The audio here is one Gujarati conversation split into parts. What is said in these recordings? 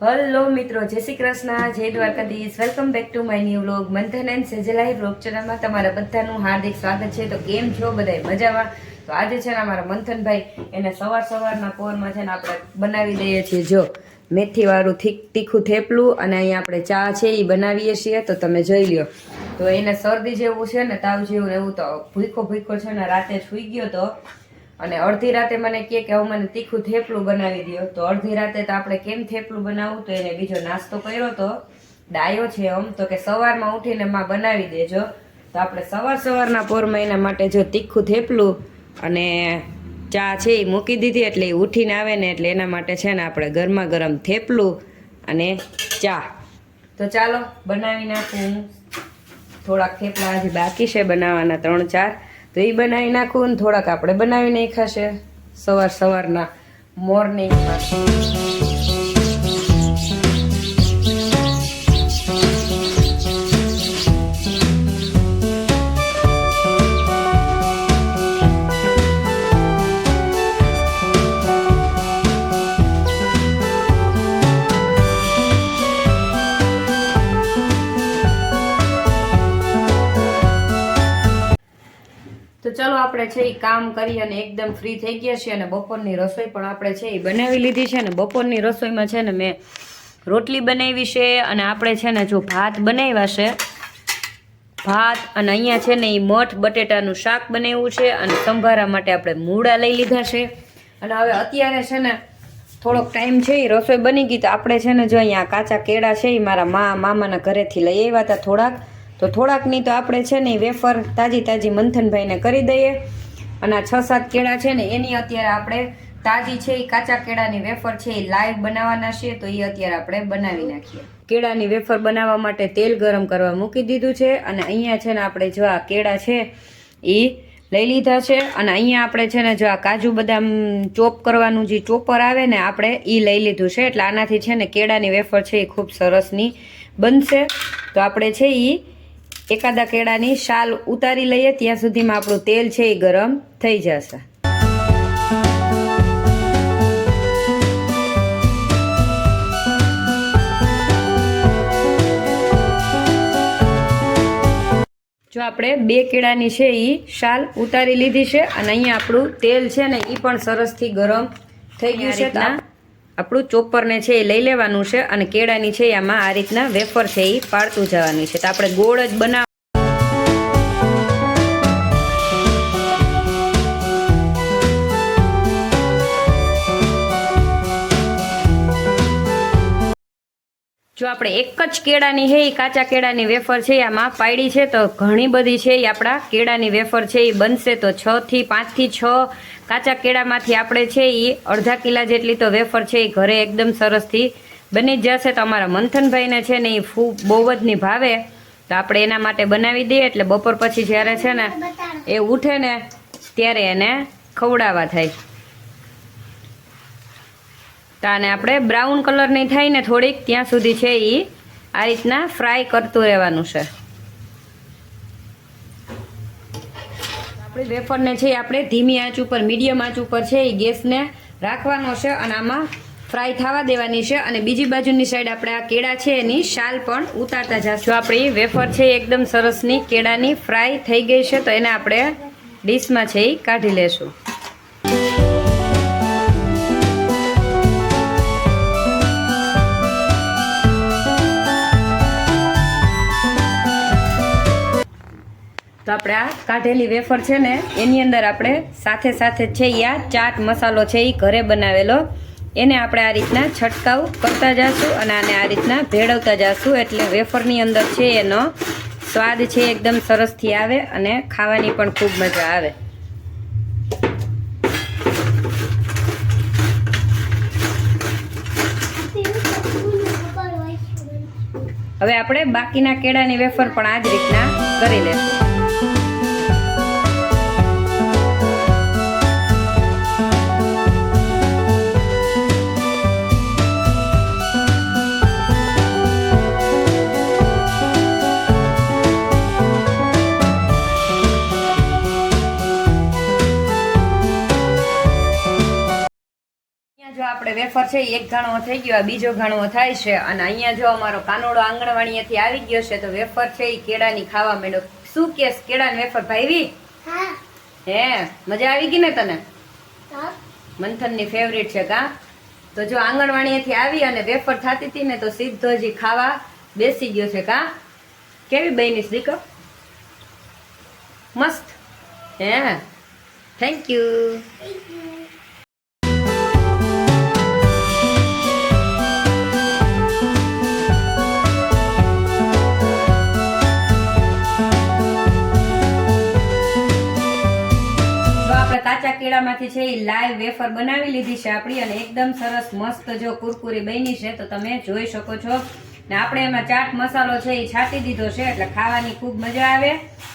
હલો મિત્રો, જય શ્રી કૃષ્ણ, જય Dwarkadhish. Welcome back to my new vlog Manthan and સેજલાઈ vlog ચેનલમાં તમારા બધાનું હાર્દિક સ્વાગત છે. તો કેમ છો બધાય મજામાં? તો આજે છે ને અમારા મંથનભાઈ, એને સવાર સવારના પોરમાં છે ને આપણે બનાવી દઈએ છીએ. જો, મેથીવાળું થીક તીખું થેપલું અને અહીંયા આપણે ચા છે એ બનાવીએ છીએ. તો તમે જોઈ લ્યો. તો એને શરદી જેવું છે ને તાવ જેવું એવું તો ભૂખો ભૂખો છે ને રાતે સુઈ ગયો તો અને અડધી રાતે મને કહે કે, હવે મને તીખું થેપલું બનાવી દો તો અડધી રાતે તો આપણે કેમ થેપલું બનાવવું? તો એને બીજો નાસ્તો કર્યો તો ડાયો છે આમ. તો કે સવારમાં ઉઠીને માં બનાવી દેજો. તો આપણે સવાર સવારના પોરમાં એના માટે જો તીખું થેપલું અને ચા છે એ મૂકી દીધી એટલે એ ઉઠીને આવે ને એટલે એના માટે છે ને આપણે ગરમા ગરમ થેપલું અને ચા. તો ચાલો બનાવી નાખું હું. થોડાક થેપલા હજી બાકી છે બનાવવાના ત્રણ ચાર. તો એ બનાવી નાખું ને થોડાક આપણે બનાવી નાખાશે સવાર સવારના મોર્નિંગમાં ચલો આપણે છે એ કામ કરી અને એકદમ ફ્રી થઈ ગયા છીએ અને બપોરની રસોઈ પણ આપણે છે એ બનાવી લીધી છે ને બપોરની રસોઈમાં છે ને મેં રોટલી બનાવી છે અને આપણે છે ને જો ભાત બનાવ્યા છે, ભાત અને અહીંયા છે ને એ મઠ બટેટાનું શાક બનાવ્યું છે અને સંભારા માટે આપણે મૂળા લઈ લીધા છે. અને હવે અત્યારે છે ને થોડોક ટાઈમ છે એ રસોઈ બની ગઈ તો આપણે છે ને જો અહીંયા કાચા કેળા છે એ મારા મા મામાના ઘરેથી લઈ આવ્યા હતા થોડાક. તો થોડાકની તો આપણે છે ને વેફર તાજી તાજી મંથનભાઈને કરી દઈએ. અને આ છ સાત કેળા છે ને એની અત્યારે આપણે તાજી છે એ કાચા કેળાની વેફર છે એ લાઈવ બનાવવાના છે, તો એ અત્યારે આપણે બનાવી નાખીએ. કેળાની વેફર બનાવવા માટે તેલ ગરમ કરવા મૂકી દીધું છે અને અહીંયા છે ને આપણે જો આ કેળા છે એ લઈ લીધા છે અને અહીંયા આપણે છે ને જો આ કાજુ બદામ ચોપ કરવાનું જે ચોપર આવે ને આપણે એ લઈ લીધું છે. એટલે આનાથી છે ને કેળાની વેફર છે એ ખૂબ સરસની બનશે. તો આપણે છે એ એકાદા કેળાની શાલ ઉતારી લઈએ, ત્યાં સુધીમાં આપણું તેલ છે એ ગરમ થઈ જશે. જો આપણે બે કેળાની છે એ શાલ ઉતારી લીધી છે અને અહીંયા આપણું તેલ છે ને એ પણ સરસથી ગરમ થઈ ગયું છે. તો આપણું ચોપરને છે એ લઈ લેવાનું છે અને કેળાની છે એમાં આ રીતના વેફર છે એ પાડતું જવાની છે. તો આપણે ગોળ જ બનાવ જો આપણે એક જ કેળાની છે, એ કાચા કેળાની વેફર છે આમાં પાડી છે, તો ઘણી બધી છે, એ આપણા કેળાની વેફર છે, એ બનશે તો છ થી પાંચથી છ કાચા કેળામાંથી આપણે છે, એ અડધા કિલા જેટલી તો વેફર છે, એ ઘરે એકદમ સરસથી બની જશે. તો અમારા મંથનભાઈને છે ને, એ ફૂ બહુ જ ની ભાવે તો આપણે એના માટે બનાવી દઈએ, એટલે બપોર પછી જ્યારે છે ને, એ ઉઠે ને, ત્યારે એને ખવડાવવા થાય. આને આપણે બ્રાઉન કલરની થાય ને થોડીક, ત્યાં સુધી છે એ આ રીતના ફ્રાય કરતું રહેવાનું છે. આપણી વેફરને છે આપણે ધીમી આંચ ઉપર, મીડિયમ આંચ ઉપર છે એ ગેસને રાખવાનો છે અને આમાં ફ્રાય થવા દેવાની છે અને બીજી બાજુની સાઈડ આપણે આ કેળા છે એની શાલ પણ ઉતારતા જશું. આપણી વેફર છે એકદમ સરસની કેળાની ફ્રાય થઈ ગઈ છે તો એને આપણે ડીશમાં છે એ કાઢી લેશું. તો આપણે આ કાઢેલી વેફર છે ને, એની અંદર આપણે સાથે સાથે છે આ ચાટ મસાલો છે એ ઘરે બનાવેલો. એને આપણે આ રીતના છંટકાવ કરતા જઈશું અને આને આ રીતના ભેળવતા જઈશું એટલે વેફરની અંદર છે એનો સ્વાદ છે એકદમ સરસથી આવે અને ખાવાની પણ ખૂબ મજા આવે. હવે આપણે બાકીના કેળાની વેફર પણ આ જ રીતના કરી લેશું. વેફર છે એક ઘણો થઈ ગયો આ બીજો ઘણો થાય છે. અને અહીંયા જો અમારો કાનોડો આંગણવાડીએથી આવી ગયો છે તો વેફર છે એ કેળાની ખાવા માંડ્યો. શું કેસ? કેળાની વેફર ભાઈવી? હે. મજા આવી ગઈ ને તને? મંથનની ફેવરિટ છે કા? તો જો આંગણવાડીએથી આવી અને વેફર થતી હતી ને તો સીધો જ ખાવા બેસી ગયો છે કા? કેવી બની દીકો મસ્ત? હે? થેન્ક યુ કેળામાંથી છે એ લાઈવ વેફર બનાવી લીધી છે આપણી અને એકદમ સરસ મસ્ત જો કુરકુરી બની છે, તો તમે જોઈ શકો છો. ને આપણે એમાં ચાટ મસાલો છે એ છાંટી દીધો છે, એટલે ખાવાની ખૂબ મજા આવે.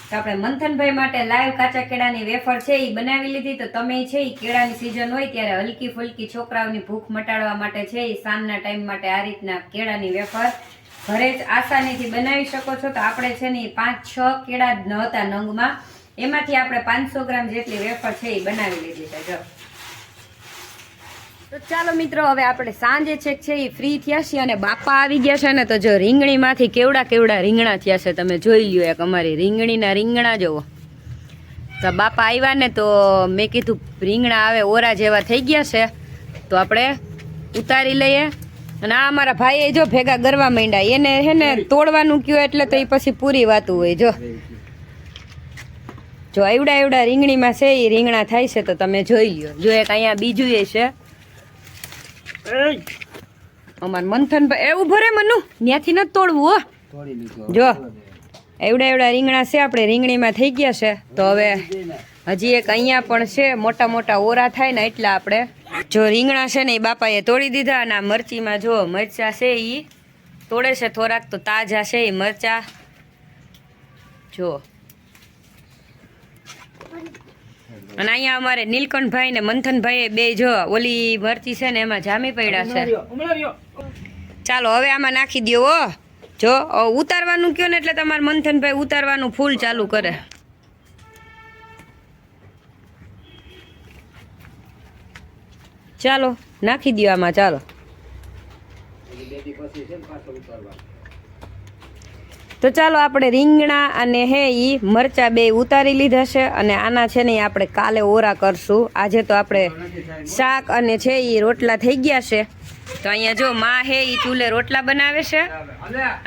તો આપણે મંથનભાઈ માટે લાઈવ કાચા કેળાની વેફર છે એ બનાવી લીધી. તો તમે છે એ કેળાની સિઝન હોય ત્યારે હલકી ફુલકી છોકરાઓની ભૂખ મટાડવા માટે છે એ સાંજના ટાઈમ માટે આ રીતના કેળાની વેફર ઘરે જ આસાનીથી બનાવી શકો છો. તો આપણે છે ને પાંચ છ કેળા ન હતા નંગમાં. એમાંથી આપણે પાંચસો ગ્રામ જેટલી વેફર છે એ બનાવી લીધી છે જો. તો ચાલો મિત્રો હવે આપણે સાંજે છેક છે એ ફ્રી થયા છીએ અને બાપા આવી ગયા છે ને તો જો રીંગણીમાંથી કેવડા કેવડા રીંગણા થયા છે તમે જોઈ લ્યો એક અમારી રીંગણીના રીંગણા જોવો. તો બાપા આવ્યા ને તો મેં કીધું રીંગણા આવે ઓરા જેવા થઈ ગયા છે તો આપણે ઉતારી લઈએ. અને આ અમારા ભાઈએ જો ભેગા ગરવા માંડ્યા એને હે ને તોડવાનું કયો એટલે તો એ પછી પૂરી વાતું હોય જો. જો એવડા એવડા રીંગણીમાં છે એ રીંગણા થાય છે તો તમે જોઈ લ્યો. જો એક અહીંયા બીજું એ છે. અમાર મંથન એ ઊભો રે મનુ ત્યાંથી નથી તોડવું હો. જો. એવડા એવડા રીંગણા છે આપણે રીંગણીમાં થઈ ગયા છે. તો હવે હજી એક અહીંયા પણ છે મોટા મોટા ઓરા થાય ને એટલે આપણે. જો રીંગણા છે ને એ બાપાએ તોડી દીધા અને આ મરચીમાં જો મરચા છે એ તોડે છે થોડાક તો તાજા છે એ મરચા. જો. અને અહીંયા અમારે નીલકંઠભાઈ ને મંથનભાઈ બે જો ઓલી મરચી છે ને એમાં જામી પડ્યા છે. ચાલો હવે આમાં નાખી દો હો. જો ઉતારવાનું કયો ને એટલે તમારે મંથનભાઈ ઉતારવાનું ફૂલ ચાલુ કરે. ચાલો નાખી દો આમાં ચાલો. તો ચાલો આપણે રીંગણા અને હે એ મરચા બે ઉતારી લીધા છે અને આના છે ને આપણે કાલે ઓરા કરશું. આજે તો આપણે શાક અને છે એ રોટલા થઈ ગયા છે. તો અહીંયા જો માં હે એ ચૂલે રોટલા બનાવે છે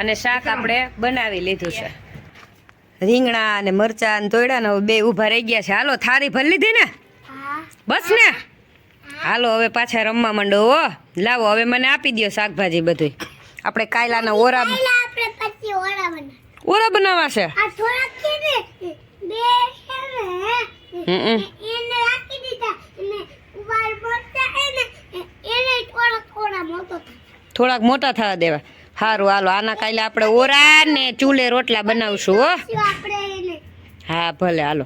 અને શાક આપણે બનાવી લીધું છે. રીંગણા અને મરચા અને તોયડા ને બે ઊભા રહી ગયા છે. હાલો થારી ભરી લીધી ને? બસ ને? હાલો હવે પાછા રમવા માંડો હો. લાવો હવે મને આપી દ્યો શાકભાજી બધું આપણે કાયલાના ઓરા ઓરા બનાવવા છે? આ થોડાક કે ને બે છે ને હમ એને રાખી દીધા. અને ઉવાર પડતા હે ને એને થોડા થોડા મોટો થોડાક મોટા થવા દેવા. સારું હાલો આના કાલે આપણે ઓરા ને ચૂલે રોટલા બનાવશું હો. આપણે હા ભલે હાલો.